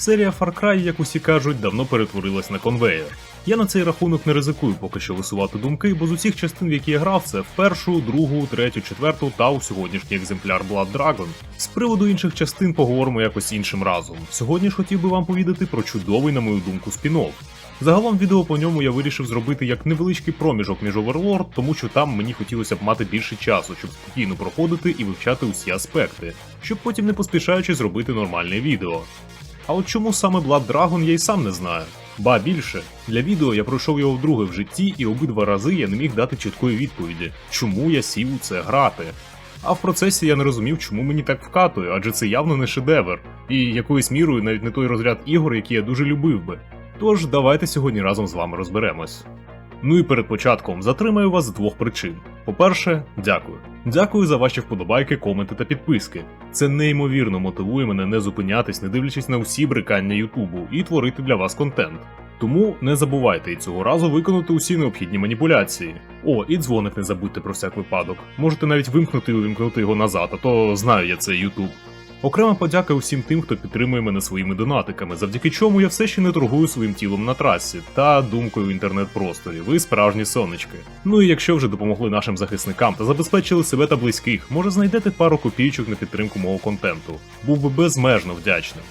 Серія Far Cry, як усі кажуть, давно перетворилась на конвейер. Я на цей рахунок не ризикую поки що висувати думки, бо з усіх частин, в які я грав, це в першу, другу, третю, четверту та у сьогоднішній екземпляр Blood Dragon. З приводу інших частин поговоримо якось іншим разом. Сьогодні ж хотів би вам повідати про чудовий, на мою думку, спін-офф. Загалом відео по ньому я вирішив зробити як невеличкий проміжок між Overlord, тому що там мені хотілося б мати більше часу, щоб спокійно проходити і вивчати усі аспекти, щоб потім не поспішаючи зробити нормальне відео. А от чому саме Blood Dragon я й сам не знаю. Ба більше, для відео я пройшов його вдруге в житті, і обидва рази я не міг дати чіткої відповіді, чому я сів у це грати. А в процесі я не розумів, чому мені так вкатує, адже це явно не шедевр, і якоюсь мірою навіть не той розряд ігор, які я дуже любив би. Тож давайте сьогодні разом з вами розберемось. Ну і перед початком затримаю вас з двох причин. По-перше, дякую. Дякую за ваші вподобайки, коменти та підписки. Це неймовірно мотивує мене не зупинятись, не дивлячись на усі брикання Ютубу, і творити для вас контент. Тому не забувайте і цього разу виконати усі необхідні маніпуляції. О, і дзвоник не забудьте про всяк випадок. Можете навіть вимкнути і увімкнути його назад, а то знаю я це Ютуб. Окрема подяка усім тим, хто підтримує мене своїми донатиками, завдяки чому я все ще не торгую своїм тілом на трасі та думкою в інтернет-просторі. Ви справжні сонечки. Ну і якщо вже допомогли нашим захисникам та забезпечили себе та близьких, може знайдете пару копійчок на підтримку мого контенту. Був би безмежно вдячним.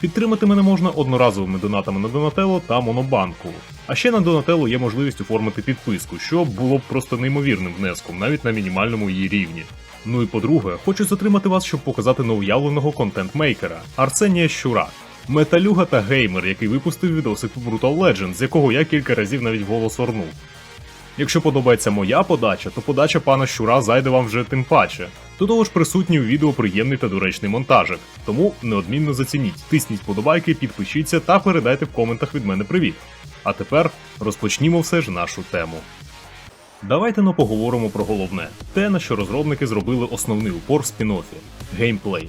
Підтримати мене можна одноразовими донатами на Донателло та Монобанку. А ще на Донателло є можливість оформити підписку, що було б просто неймовірним внеском, навіть на мінімальному її рівні. Ну і по-друге, хочу затримати вас, щоб показати новоявленого контент-мейкера Арсенія Щура. Металюга та геймер, який випустив відосик по Brutal Legend, з якого я кілька разів навіть голос орнув. Якщо подобається моя подача, то подача пана Щура зайде вам вже тим паче. До того ж присутній у відео приємний та доречний монтажик, тому неодмінно зацініть, тисніть подобайки, підпишіться та передайте в коментах від мене привіт. А тепер розпочнімо все ж нашу тему. Давайте но поговоримо про головне те, на що розробники зробили основний упор в спін-оффі – геймплей.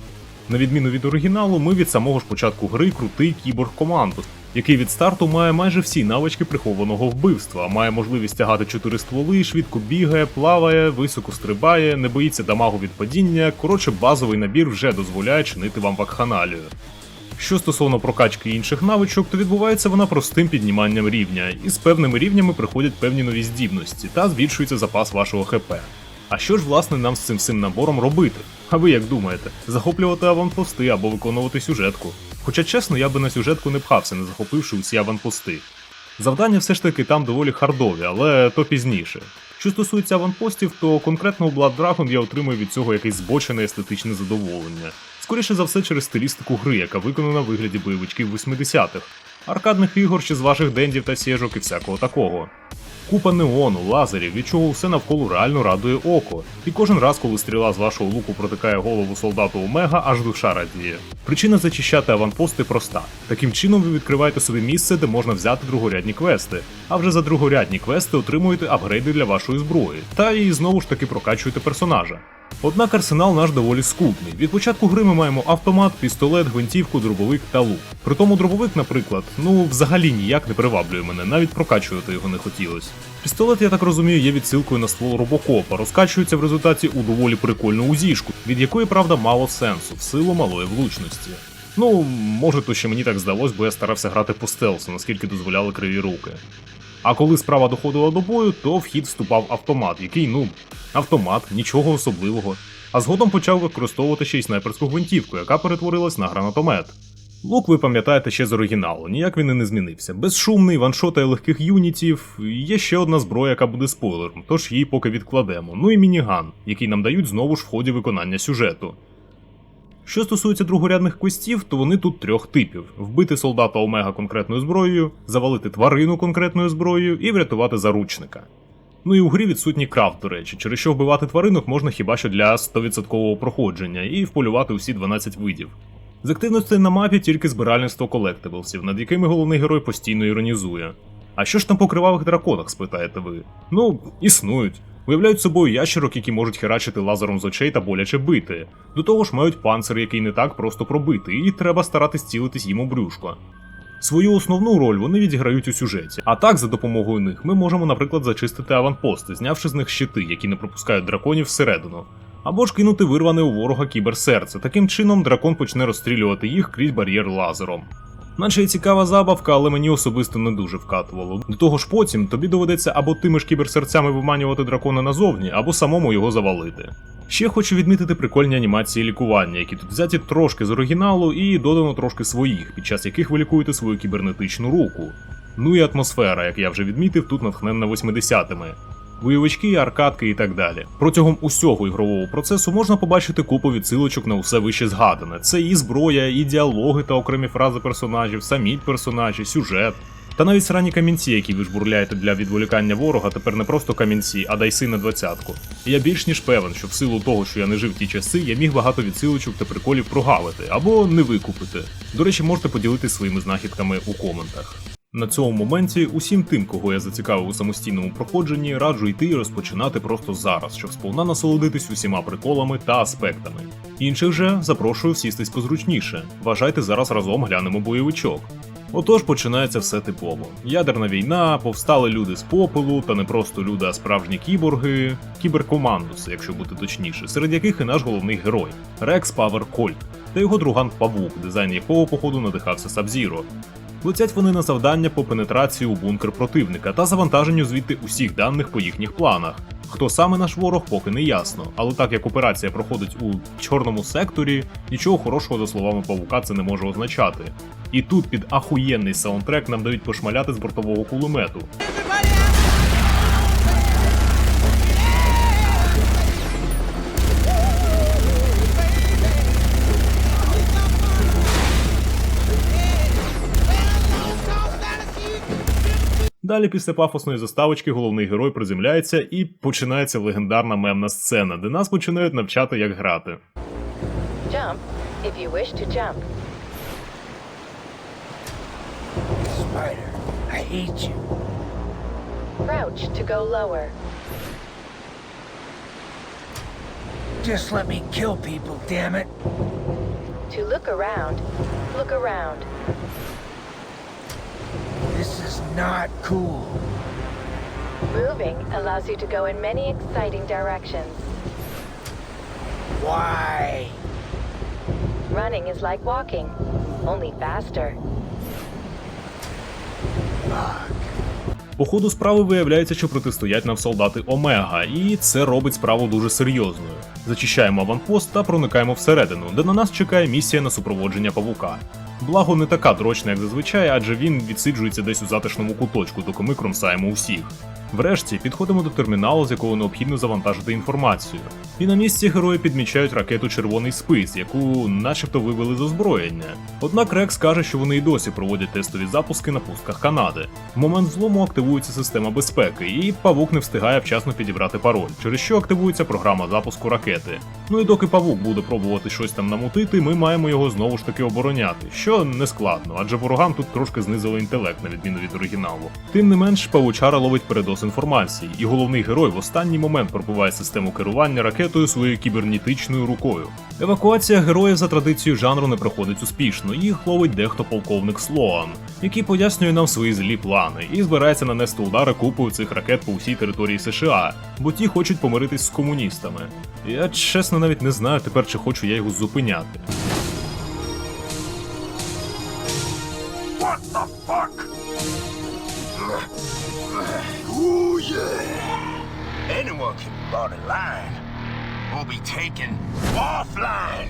На відміну від оригіналу, ми від самого ж початку гри крутий кіборг командус, який від старту має майже всі навички прихованого вбивства, має можливість тягати чотири стволи, швидко бігає, плаває, високо стрибає, не боїться дамагу від падіння. Коротше, базовий набір вже дозволяє чинити вам вакханалію. Що стосовно прокачки інших навичок, то відбувається вона простим підніманням рівня, і з певними рівнями приходять певні нові здібності та збільшується запас вашого ХП. А що ж власне нам з цим всім набором робити? А ви як думаєте, захоплювати аванпости або виконувати сюжетку? Хоча чесно, я би на сюжетку не пхався, не захопивши усі аванпости. Завдання все ж таки там доволі хардові, але то пізніше. Що стосується аванпостів, то конкретно у Blood Dragon я отримую від цього якесь збочене естетичне задоволення. Скоріше за все через стилістику гри, яка виконана в вигляді бойовичків 80-х, аркадних ігор чи з ваших дендів та сєжок і всякого такого. Купа неону, лазерів, від чого все навколо реально радує око. І кожен раз, коли стріла з вашого луку протикає голову солдату Омега, аж душа радіє. Причина зачищати аванпости проста. Таким чином ви відкриваєте собі місце, де можна взяти другорядні квести, а вже за другорядні квести отримуєте апгрейди для вашої зброї, та і знову ж таки прокачуєте персонажа. Однак арсенал наш доволі скупний. Від початку гри ми маємо автомат, пістолет, гвинтівку, дробовик та лук. При тому дробовик, наприклад, ну взагалі ніяк не приваблює мене, навіть прокачувати його не хотілося. Пістолет, я так розумію, є відсилкою на ствол робокопа, розкачується в результаті у доволі прикольну узішку, від якої, правда, мало сенсу, в силу малої влучності. Ну, може, то ще мені так здалось, бо я старався грати по стелсу, наскільки дозволяли криві руки. А коли справа доходила до бою, то в хід вступав автомат, який, ну, автомат, нічого особливого. А згодом почав використовувати ще й снайперську гвинтівку, яка перетворилась на гранатомет. Лук ви пам'ятаєте ще з оригіналу, ніяк він і не змінився. Безшумний, ваншотає легких юнітів. Є ще одна зброя, яка буде спойлером, тож її поки відкладемо. Ну і мініган, який нам дають знову ж в ході виконання сюжету. Що стосується другорядних квестів, то вони тут трьох типів: вбити солдата Омега конкретною зброєю, завалити тварину конкретною зброєю і врятувати заручника. Ну і у грі відсутній крафт, до речі, через що вбивати тваринок можна хіба що для 100% проходження і вполювати усі 12 видів. З активностей на мапі тільки збиральництво колектиблсів, над якими головний герой постійно іронізує. А що ж там по кривавих драконах, спитаєте ви? Ну, існують. Виявляють собою ящерок, які можуть херачити лазером з очей та боляче бити. До того ж мають панцир, який не так просто пробити, і треба старатись цілитись їм у брюшко. Свою основну роль вони відіграють у сюжеті, а так за допомогою них ми можемо, наприклад, зачистити аванпости, знявши з них щити, які не пропускають драконів всередину. або ж кинути вирване у ворога кіберсерце. Таким чином дракон почне розстрілювати їх крізь бар'єр лазером. Наче й цікава забавка, але мені особисто не дуже вкатувало. До того ж потім тобі доведеться або тими ж кіберсерцями виманювати дракона назовні, або самому його завалити. Ще хочу відмітити прикольні анімації лікування, які тут взяті трошки з оригіналу і додано трошки своїх, під час яких ви лікуєте свою кібернетичну руку. Ну і атмосфера, як я вже відмітив, тут натхненна 80-ми. Бойовички, аркадки і так далі. Протягом усього ігрового процесу можна побачити купу відсилочок на усе вище згадане. Це і зброя, і діалоги та окремі фрази персонажів, самі персонажі, сюжет. Та навіть срані камінці, які ви жбурляєте для відволікання ворога, тепер не просто камінці, а дайси на двадцятку. Я більш ніж певен, що в силу того, що я не жив ті часи, я міг багато відсилочок та приколів прогавити або не викупити. До речі, можете поділитися своїми знахідками у коментах. На цьому моменті усім тим, кого я зацікавив у самостійному проходженні, раджу йти і розпочинати просто зараз, щоб сповна насолодитись усіма приколами та аспектами. Інших же запрошую сістись позручніше. Вважайте зараз разом глянемо бойовичок. Отож починається все типово: ядерна війна, повстали люди з попелу, та не просто люди, а справжні кіборги, кіберкомандуси, якщо бути точніше, серед яких і наш головний герой Рекс Павер Кольт та його друган Павук, дизайн якого походу надихався Сабзіро. Летять вони на завдання по пенетрації у бункер противника та завантаженню звідти усіх даних по їхніх планах. Хто саме наш ворог, поки не ясно, але так як операція проходить у чорному секторі, нічого хорошого за словами павука це не може означати. І тут під ахуєнний саундтрек нам дають пошмаляти з бортового кулемету. Далі після пафосної заставочки головний герой приземляється і починається легендарна мемна сцена, де нас починають навчати, як грати. Jump if you wish to jump. Spider, I hate you. Crouch to go lower. Just let me kill people, damn it. To look around, look around. Not cool. Moving allows you to go in many exciting directions. Why? Running is like walking, only faster. Fuck. По ходу справи виявляється, що протистоять нам солдати Омега, і це робить справу дуже серйозною. Зачищаємо аванпост та проникаємо всередину, де на нас чекає місія на супроводження павука. Благо не така дрочна, як зазвичай, адже він відсиджується десь у затишному куточку, доки ми кромсаємо усіх. Врешті підходимо до терміналу, з якого необхідно завантажити інформацію. І на місці герої підмічають ракету Червоний спис, яку начебто вивели з озброєння. Однак Рекс каже, що вони і досі проводять тестові запуски на пустках Канади. В момент злому активується система безпеки, і павук не встигає вчасно підібрати пароль, через що активується програма запуску ракети. Ну і доки павук буде пробувати щось там намутити, ми маємо його знову ж таки обороняти, що не складно, адже ворогам тут трошки знизило інтелект, на відміну від оригіналу. Тим не менш, павучара ловить передос інформації, і головний герой в останній момент пробиває систему керування ракетою своєю кібернетичною рукою. Евакуація героїв за традицією жанру не проходить успішно, їх ловить дехто полковник Слоан, який пояснює нам свої злі плани і збирається нанести удари купою цих ракет по всій території США, бо ті хочуть помиритись з комуністами. Я чесно навіть не знаю тепер, чи хочу я його зупиняти. What the fuck? In line or be taken offline.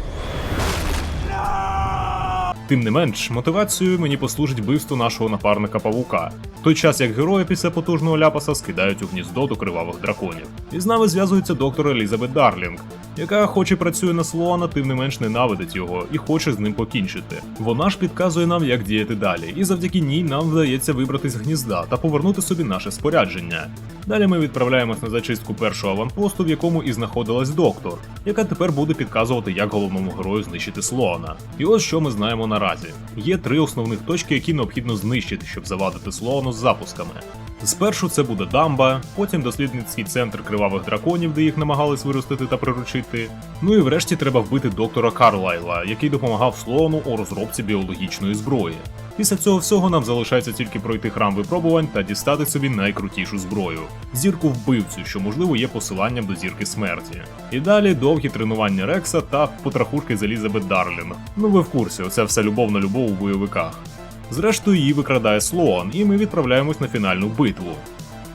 No! Тим не менш, мотивацією мені послужить вбивство нашого напарника павука, в той час як герої після потужного ляпаса скидають у гніздо до кривавих драконів. І з нами зв'язується доктор Елізабет Дарлінг, яка, хоч і працює на Слоана, тим не менш ненавидить його і хоче з ним покінчити. Вона ж підказує нам, як діяти далі, і завдяки ній нам вдається вибратись з гнізда та повернути собі наше спорядження. Далі ми відправляємось на зачистку першого аванпосту, в якому і знаходилась доктор, яка тепер буде підказувати, як головному герою знищити Слоана. І ось що ми знаємо наразі: є три основних точки, які необхідно знищити, щоб завадити Слоану з запусками. Спершу це буде дамба, потім дослідницький центр кривавих драконів, де їх намагались виростити та приручити. Ну і врешті треба вбити доктора Карлайла, який допомагав Слоану у розробці біологічної зброї. Після цього всього нам залишається тільки пройти храм випробувань та дістати собі найкрутішу зброю зірку вбивцю, що можливо є посиланням до зірки смерті. І далі довгі тренування Рекса та потрахушки з Елізабет Дарлінг. Ну ви в курсі, оце все любов на любов у бойовиках. Зрештою, її викрадає Слоан, і ми відправляємось на фінальну битву.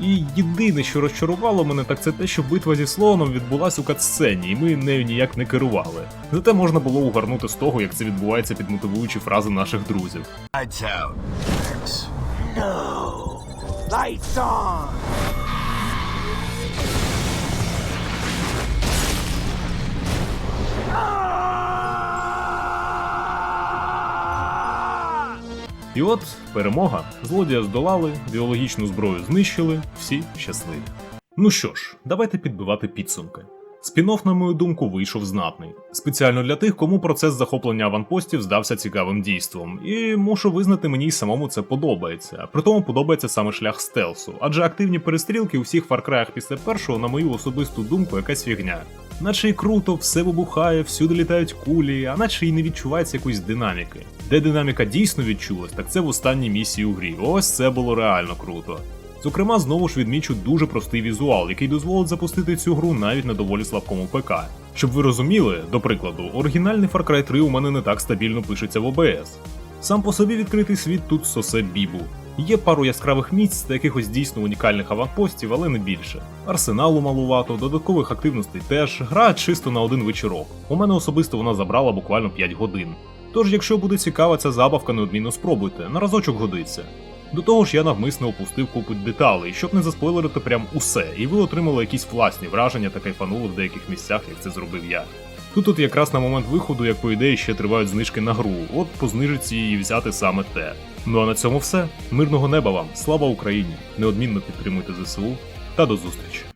І єдине, що розчарувало мене, так це те, що битва зі слоном відбулася у катсцені, і ми нею ніяк не керували. Зате можна було угарнути з того, як це відбувається під мотивуючі фрази наших друзів. Lights on. І от перемога. Злодія здолали, біологічну зброю знищили, всі щасливі. Ну що ж, давайте підбивати підсумки. Спін-офф, на мою думку, вийшов знатний. Спеціально для тих, кому процес захоплення аванпостів здався цікавим дійством. І мушу визнати, мені й самому це подобається. Притому подобається саме шлях стелсу, адже активні перестрілки у всіх фаркраях після першого, на мою особисту думку, якась фігня. Наче й круто, все вибухає, всюди літають кулі, а наче й не відчувається якоїсь динаміки. Де динаміка дійсно відчулась, так це в останній місії у грі. Ось це було реально круто. Зокрема, знову ж відмічу дуже простий візуал, який дозволить запустити цю гру навіть на доволі слабкому ПК. Щоб ви розуміли, до прикладу, оригінальний Far Cry 3 у мене не так стабільно пишеться в OBS. Сам по собі відкритий світ тут сосе бібу. Є пару яскравих місць та якихось дійсно унікальних аванпостів, але не більше. Арсеналу малувато, додаткових активностей теж, гра чисто на один вечірок. У мене особисто вона забрала буквально 5 годин. Тож, якщо буде цікава ця забавка, неодмінно спробуйте, на разочок годиться. До того ж, я навмисно опустив купу деталей, щоб не заспойлерити прям усе, і ви отримали якісь власні враження та кайфанули в деяких місцях, як це зробив я. Тут от якраз на момент виходу, як по ідеї, ще тривають знижки на гру, от по знижці її взяти саме те. Ну а на цьому все. Мирного неба вам, слава Україні! Неодмінно підтримуйте ЗСУ та до зустрічі!